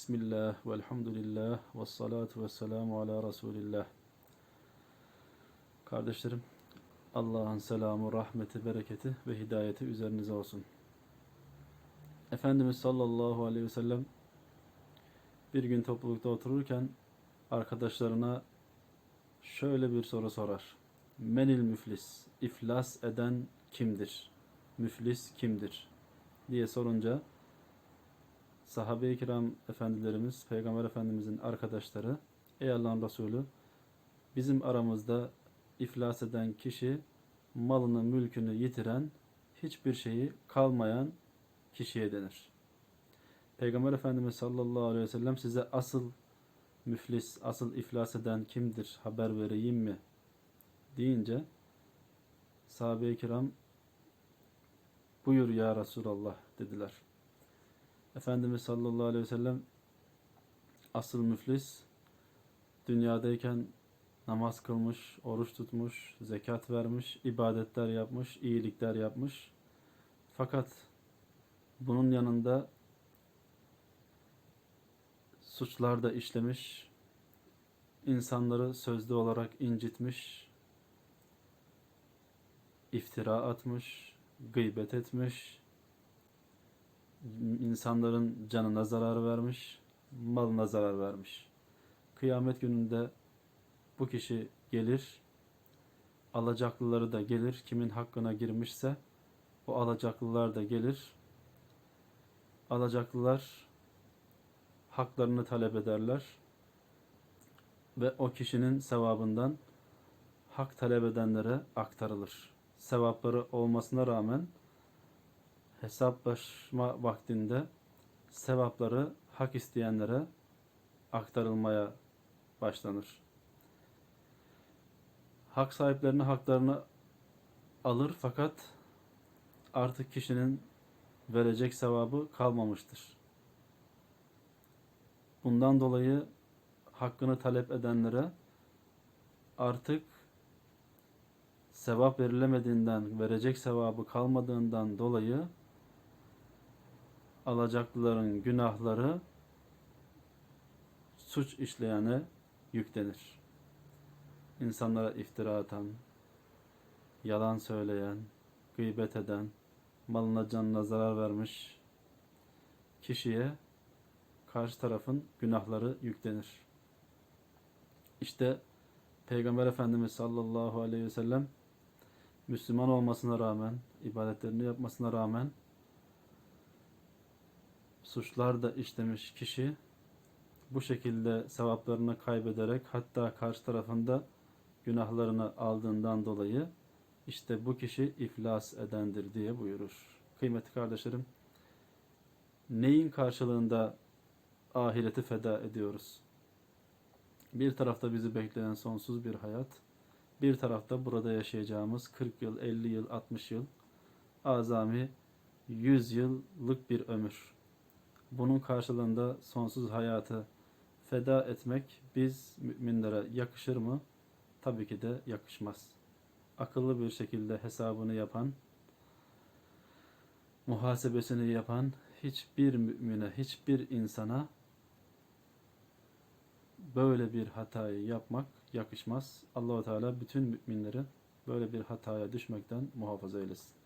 Bismillah, velhamdülillah, ve salatu ve selamu ala Resulillah. Kardeşlerim, Allah'ın selamı, rahmeti, bereketi ve hidayeti üzerinize olsun. Efendimiz sallallahu aleyhi ve sellem bir gün toplulukta otururken arkadaşlarına şöyle bir soru sorar. Menil müflis, iflas eden kimdir? Müflis kimdir? diye sorunca sahabe-i kiram efendilerimiz, Peygamber Efendimizin arkadaşları, ey Allah'ın Resulü, bizim aramızda iflas eden kişi, malını, mülkünü yitiren, hiçbir şeyi kalmayan kişiye denir. Peygamber Efendimiz sallallahu aleyhi ve sellem size asıl müflis, asıl iflas eden kimdir haber vereyim mi? deyince sahabe-i kiram buyur ya Resulallah dediler. Efendimiz sallallahu aleyhi ve sellem asıl müflis dünyadayken namaz kılmış, oruç tutmuş, zekat vermiş, ibadetler yapmış, iyilikler yapmış. Fakat bunun yanında suçlar da işlemiş, insanları sözlü olarak incitmiş, iftira atmış, gıybet etmiş, insanların canına zarar vermiş, malına zarar vermiş. Kıyamet gününde bu kişi gelir, alacaklıları da gelir, kimin hakkına girmişse o alacaklılar da gelir. Alacaklılar haklarını talep ederler ve o kişinin sevabından hak talep edenlere aktarılır. Sevapları olmasına rağmen hesaplaşma vaktinde sevapları hak isteyenlere aktarılmaya başlanır. Hak sahiplerine haklarını alır fakat artık kişinin verecek sevabı kalmamıştır. Bundan dolayı hakkını talep edenlere artık sevap verilemediğinden, verecek sevabı kalmadığından dolayı alacaklıların günahları suç işleyene yüklenir. İnsanlara iftira atan, yalan söyleyen, gıybet eden, malına canına zarar vermiş kişiye karşı tarafın günahları yüklenir. İşte Peygamber Efendimiz sallallahu aleyhi ve sellem Müslüman olmasına rağmen, ibadetlerini yapmasına rağmen suçlar da işlemiş kişi bu şekilde sevaplarını kaybederek hatta karşı tarafında günahlarını aldığından dolayı işte bu kişi iflas edendir diye buyurur. Kıymetli kardeşlerim, neyin karşılığında ahireti feda ediyoruz? Bir tarafta bizi bekleyen sonsuz bir hayat, bir tarafta burada yaşayacağımız 40 yıl, 50 yıl, 60 yıl, azami 100 yıllık bir ömür. Bunun karşılığında sonsuz hayatı feda etmek biz müminlere yakışır mı? Tabii ki de yakışmaz. Akıllı bir şekilde hesabını yapan, muhasebesini yapan hiçbir mümine, hiçbir insana böyle bir hatayı yapmak yakışmaz. Allahu Teala bütün müminleri böyle bir hataya düşmekten muhafaza eylesin.